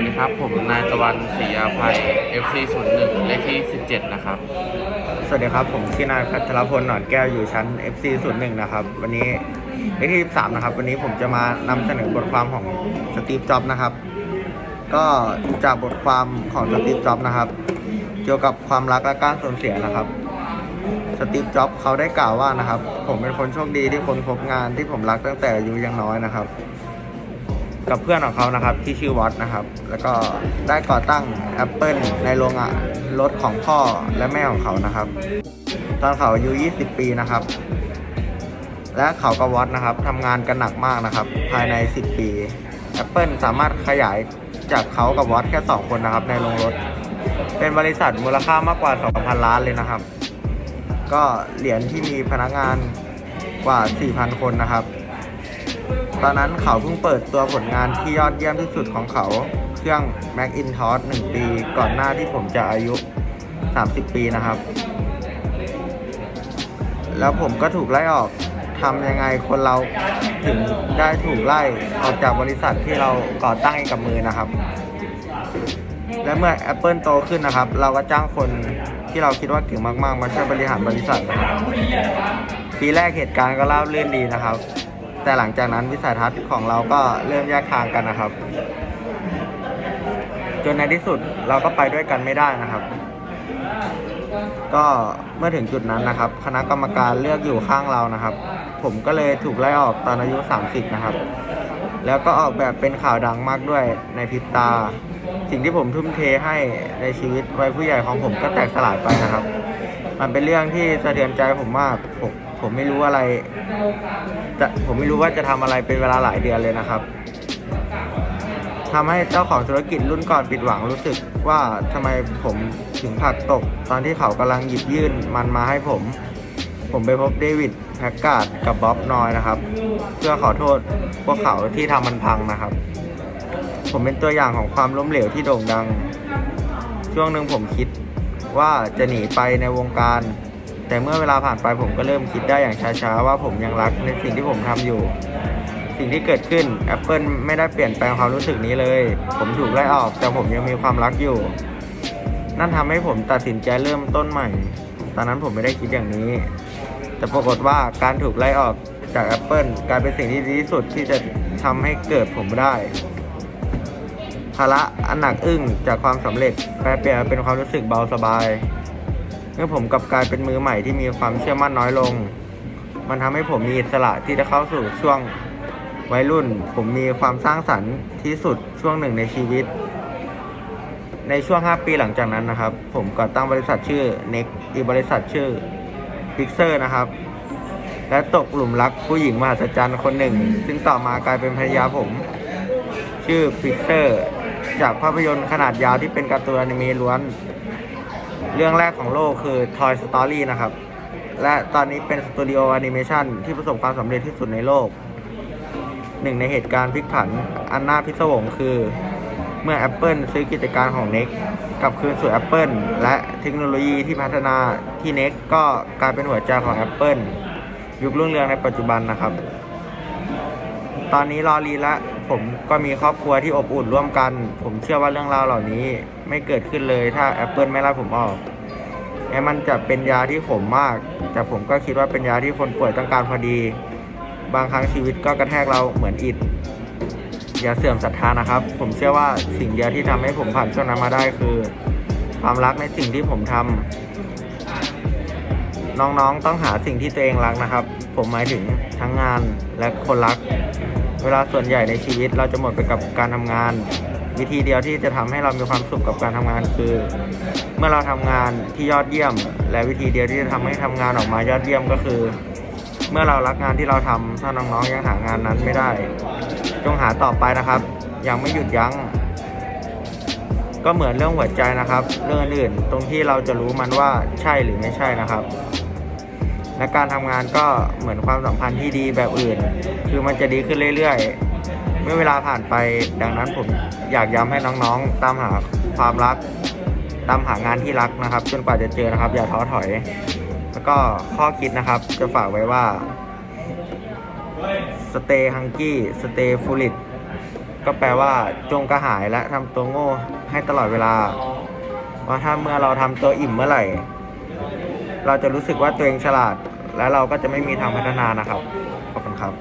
วัสดีครับ ผมนายตะวันศรีอาภัย FC 0 1เลขที่ 17 นะครับ สวัสดีครับ ผมชื่อนายพัทรพลหนอดแก้วอยู่ชั้น FC 0 1นะครับ วันนี้เลขที่ 13 นะครับ วันนี้ผมจะมานำเสนอบทความของสตีฟจ็อบนะครับ ก็จากบทความของสตีฟจ็อบนะครับ เกี่ยวกับความรักและการสูญเสียนะครับสตีฟจ็อบเขาได้กล่าวว่านะครับ ผมเป็นคนโชคดีที่คนพบงานที่ผมรักตั้งแต่อายุยังน้อยนะครับ กับเพื่อนของเขานะครับที่ชื่อวอตนะครับ แล้วก็ได้ก่อตั้ง Apple ในโรงงานรถของพ่อและแม่ของเขานะครับ ตอนเขาอายุ 20 ปีนะครับ และเขากับวอตนะครับทำงานกันหนักมากนะครับ ภายใน 10 ปี Apple สามารถขยายจากเขากับวอตแค่ 2 คนนะครับ ในโรงรถ เป็นบริษัทมูลค่ามากกว่า 2,000 ล้านเลยนะครับ ก็เหรียญที่มีพนักงานกว่า 4,000 คนนะครับ ตอนนั้นเขาเพิ่งเปิดตัวผลงานที่ยอดเยี่ยมที่สุดของเขาเครื่อง Macintosh 1 ปี ก่อนหน้าที่ผมจะอายุ 30 ปีนะครับ แล้วผมก็ถูกไล่ออกทำยังไงคนเราถึงได้ถูกไล่ออกจากบริษัทที่เราก่อตั้งเองกับมือนะครับ และเมื่อ Apple โตขึ้นนะครับ เราก็จ้างคนที่เราคิดว่าเก่งมาก ๆ มาช่วยบริหารบริษัทนะครับปีแรกเหตุการณ์ก็ราบรื่นดีนะครับ แต่หลังจากนั้นวิสัยทัศน์ของเราก็เริ่มแยกทางกันนะครับ จนในที่สุดเราก็ไปด้วยกันไม่ได้นะครับ ก็เมื่อถึงจุดนั้นนะครับ คณะกรรมการเลือกอยู่ข้างเรานะครับ ผมก็เลยถูกไล่ออกตอนอายุ 30 นะครับ แล้วก็ออกแบบเป็นข่าวดังมากด้วยในพริบตา สิ่งที่ผมทุ่มเทให้ในชีวิตวัยผู้ใหญ่ของผมก็แตกสลายไปนะครับ มันเป็นเรื่องที่สะเทือนใจผมมากผมผมไม่รู้อะไร จะผมไม่รู้ว่าจะทำอะไรเป็นเวลาหลายเดือนเลยนะครับทำให้เจ้าของธุรกิจรุ่นก่อนปิดหวังรู้สึกว่าทำไมผมถึงผักตก ตอนที่เขากำลังหยิบยื่นมันมาให้ผม ผมไปพบเดวิดแพ็กการ์ดกับบ๊อบนอยนะครับ เพื่อขอโทษพวกเขาที่ทำมันพังนะครับ ผมเป็นตัวอย่างของความล้มเหลวที่โด่งดัง ช่วงหนึ่งผมคิดว่าจะหนีไปในวงการ แต่เมื่อเวลาผ่านไปผมก็เริ่มคิดได้อย่างช้าๆ ว่าผมยังรักในสิ่งที่ผมทำอยู่ สิ่งที่เกิดขึ้น Apple ไม่ได้เปลี่ยนแปลงความรู้สึกนี้เลย ผมถูกไล่ออกแต่ผมยังมีความรักอยู่ นั่นทำให้ผมตัดสินใจเริ่มต้นใหม่ ตอนนั้นผมไม่ได้คิดอย่างนี้ แต่ปรากฏว่าการถูกไล่ออกจาก Apple กลายเป็นสิ่งที่ดีที่สุดที่จะทำให้เกิดผมได้ภาระอันหนักอึ้งจากความสำเร็จแปลเปลี่ยนเป็นความรู้สึกเบาสบาย เมื่อผมกลับกลายเป็นมือใหม่ที่มีความเชื่อมั่นน้อยลง มันทำให้ผมมีอิสระที่จะเข้าสู่ช่วงวัยรุ่น ผมมีความสร้างสรรค์ที่สุดช่วงหนึ่งในชีวิต ในช่วง 5 ปีหลังจากนั้นนะครับ ผมก่อตั้งบริษัทชื่อ Next อีกบริษัทชื่อ Pixer นะครับ และตกหลุมรักผู้หญิงมหัศจรรย์คนหนึ่ง ซึ่งต่อมากลายเป็นภรรยาผม ชื่อ Pixer จากภาพยนตร์ขนาดยาวที่เป็นการ์ตูนอนิเมะล้วน เรื่องแรกของโลกคือ Toy Story นะครับ และตอนนี้เป็นสตูดิโอแอนิเมชันที่ประสบความสำเร็จที่สุดในโลก หนึ่งในเหตุการณ์พลิกผันอันน่าพิศวงคือ เมื่อ Apple ซื้อกิจการของ Next กลับคืนสู่ Apple และเทคโนโลยีที่พัฒนาที่ Next ก็กลายเป็นหัวใจของ Apple ยุครุ่งเรืองในปัจจุบันนะครับ ตอนนี้รอรีและ ผมก็มีครอบครัวที่อบอุ่นร่วมกัน ผมเชื่อว่าเรื่องราวเหล่านี้ ไม่เกิดขึ้นเลยถ้า Apple ไม่ไล่ผมออกแม้มันจะเป็นยาที่ขมมาก แต่ผมก็คิดว่าเป็นยาที่คนป่วยต้องการพอดี บางครั้งชีวิตก็กระแทกเราเหมือนอิฐอย่าเสื่อมศรัทธานะครับ ผมเชื่อว่าสิ่งเดียวที่ทำให้ผมผ่านช่วงนั้นมาได้คือ ความรักในสิ่งที่ผมทำน้องๆต้องหาสิ่งที่ตัวเองรักนะครับ ผมหมายถึงทั้งงานและคนรัก เวลาส่วนใหญ่ในชีวิตเราจะหมดไปกับการทำงาน วิธีเดียวที่จะทำให้เรามีความสุขกับการทำงานคือ เมื่อเราทำงานที่ยอดเยี่ยม และวิธีเดียวที่จะทำให้ทำงานออกมายอดเยี่ยมก็คือ เมื่อเรารักงานที่เราทำถ้าน้องๆยังหางานนั้นไม่ได้ จงหาต่อไปนะครับ ยังไม่หยุดยัง้งก็เหมือนเรื่องหัวใจนะครับ เรื่องอื่นตรงที่เราจะรู้มันว่าใช่หรือไม่ใช่นะครับ และการทำงานก็เหมือนความสัมพันธ์ที่ดีแบบอื่น คือมันจะดีขึ้นเรื่อยๆ เมื่อเวลาผ่านไปดังนั้นผมอยากย้ำให้น้องๆ ตามหาความรัก ตามหางานที่รักนะครับ จนกว่าจะเจอนะครับ อย่าท้อถอย แล้วก็ข้อคิดนะครับจะฝากไว้ว่า stay hungry stay foolish ก็แปลว่าจงกระหายและทำตัวโง่ให้ตลอดเวลา เพราะถ้าเมื่อเราทำตัวอิ่มเมื่อไหร่ เราจะรู้สึกว่าตัวเองฉลาด และเราก็จะไม่มีทางพัฒนานะครับ ขอบคุณครับ